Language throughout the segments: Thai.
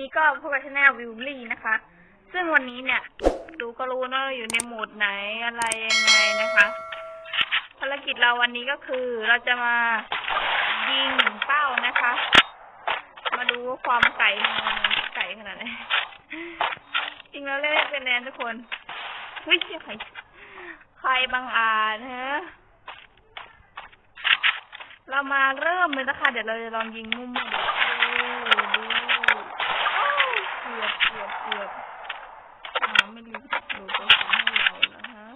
นี้ก็พวกเราชแนลวิวลี่นะคะ ซึ่งวันนี้เนี่ย ดูก็รู้นะว่าอยู่ในโหมดไหนอะไรยังไงนะคะภารกิจเราวันนี้ก็คือเราจะมายิงเป้านะคะ มาดูความไก่ของมันไก่ขนาดไหนจริงแล้วเล่นเป็นแนนทุกคนเฮ้ยใครใครบางอาจฮะเรามาเริ่มเลยนะคะ เดี๋ยวเราจะลองยิงมุมดูดูดู เกือบเกือบเกือบอ่าไม่ดีดูตัวสีให้เราแล้วฮะ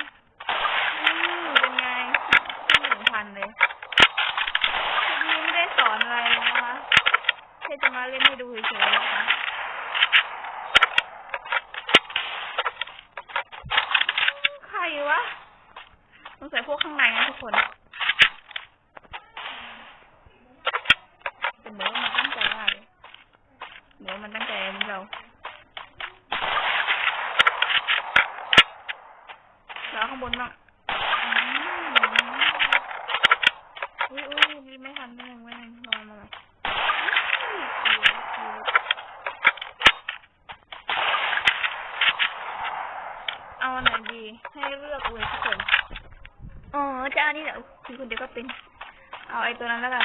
อืมเป็นไงขึ้นหนึ่งพันเลยทีนี้ไม่ได้สอนอะไรนะคะแค่จะมาเล่นให้ดูเฉยๆนะคะใครวะสงสัยพวกข้างในนะทุกคนเหมือนว่ามันตั้งใจมากเลยเหมือนว่ามันตั้งใจอันนี้เรา แล้วข้างบนบ้างอุ้ยอุ้ยรีบไม่ทันไม่ทันไม่ทันรอมาเลยเอาอันไหนดี ให้เลือกเลยทุกคนอ๋อจะอาอันนี้เหรอคุณคนเดียวก็เป็น เอาไอ้ตัวนั้นแล้วกัน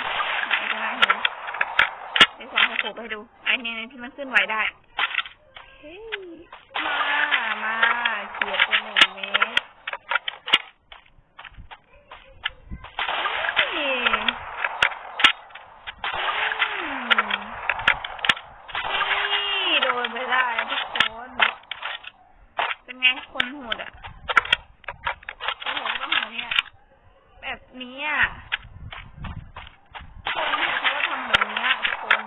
ไอ้ตัวนั้นเห็นไหมเดี๋ยวสอนให้โขกไปดูไอ้เนี่ยที่มันขึ้นไหวได้เฮ้ยมา มาเฉียดไปหนึ่งเมตรเฮ้ยอืมนี่โดนไปได้ทุกคน เป็นไง คนโหดอะโอ้โหต้องหัวเนี่ย แบบ นี้อะคนเขาทำแบบนี้ทุกคน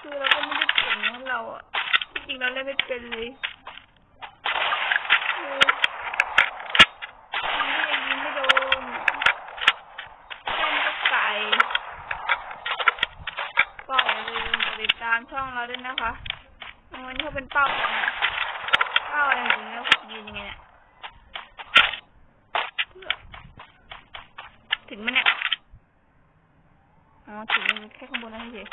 คือเราก็ไม่ได้เก่งนะเราอะที่จริงเราเล่นไม่เป็นเลยคือยิงไม่ยิงไม่โดนเล่นก็ไก่ก็อย่าลืมติดตามช่องเราด้วยนะคะวันนี้เขาเป็นเป้าเป้าอะไรจริงๆแล้วยืนยังไงเนี่ย ถึงมันเนี่ย อ๋อ ถึงแค่ข้างบนนั่นเฉย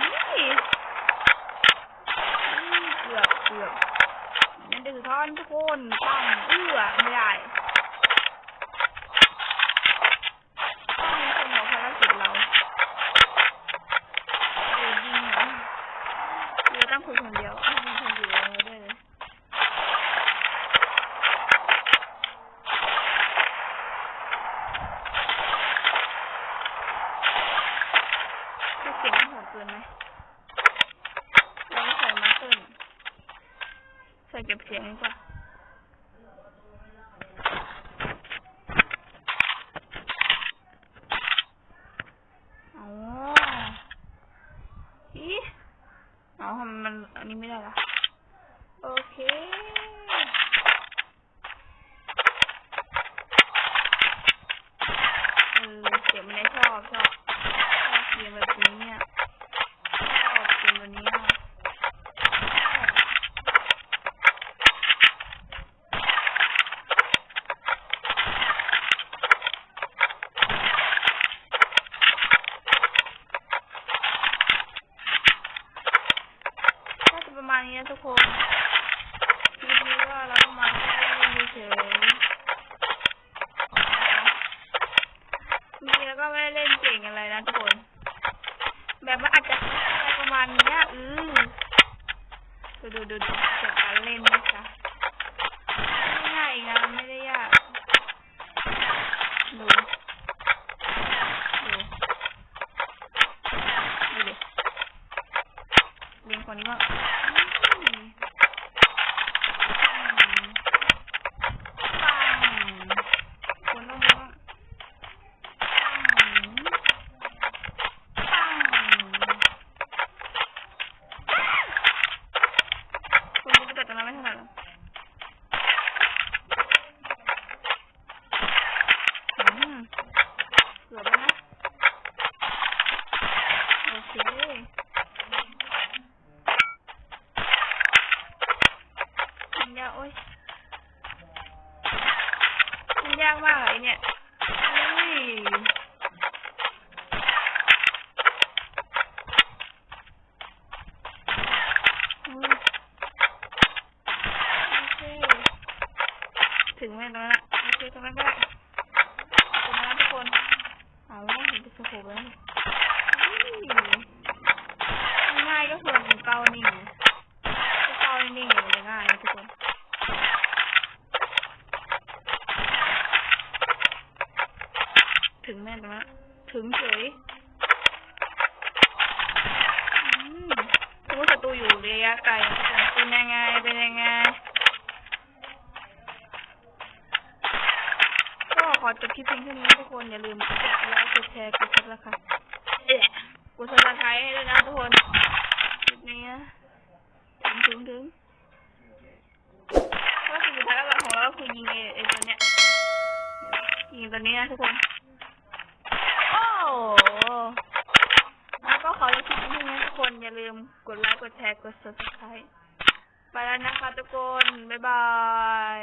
นี่เกือบเกือบนั่นดื้อท่อนทุกคนตั้งเอื้อไม่ได้ต้องเป็นของภารกิจเราเออยิงเหรอ เราต้องคุยคนเดียวไม่มีคนอยู่เลยด้วยเลยคือ เสียงมันโหดเกินไหมเราไม่ใส่มาเกินใส่เก็บเสียงดีกว่าอ๋ออีเอาทำไมมันอันนี้ไม่ได้ล่ะ โอเคเออเสียงมันได้ชอบชอบชอบเสียงแบบนี้เนี่ยชอบเสียงแบบนี้มากก็จะประ มาณนี้นะทุกคนคลิปนี้ก็เราก็มาเล่นเฉยจริงๆแล้วก็ไม่ได้เล่นเก่งอะไรนะทุกคน แบบว่าอาจจะอะไรประมาณนี้อือดูดูดูดูจากการเล่นนะคะง่ายๆเองนะมันไม่ได้ยากดูดูดูดิเลี้ยงคนนี้ว่ hàng đấy không bạn Rửa bên Ok Thành ra ôi. Thành ra ถึงแม่นั้ะโอเคตรงนั้นก็ได้ตรงนั้นทุกคนเอาไม่เห็นจะสโคบแล้วง่ายก็คือเกาหนึ่งเกาหนึ่งง่ายนะทุกคนถึงแม่นั้ถึงเฉยรู้ศัตรูอยู่ระยะไกลเป็นยังไง เป็นยังไง อจบคลิปเพียงเท่านี้ทุกคนอย่าลืมกดไลค์กดแชร์กดซับสไครต์เอ๊ะกดซับสไครต์ให้ด้วยนะทุกคนคลิปนี้ถึงถึงถึงก็คือสุดท้ายแล้วของเราคือยิงไอ้ไอ้ตัวเนี้ยยิงตัวนี้นะทุกคนโอ้แล้วก็ขอจบคลิปเพียงเท่านี้ทุกคนอย่าลืมกดไลค์กดแชร์กด subscribe ไปแล้วนะคะทุกคนบ๊ายบาย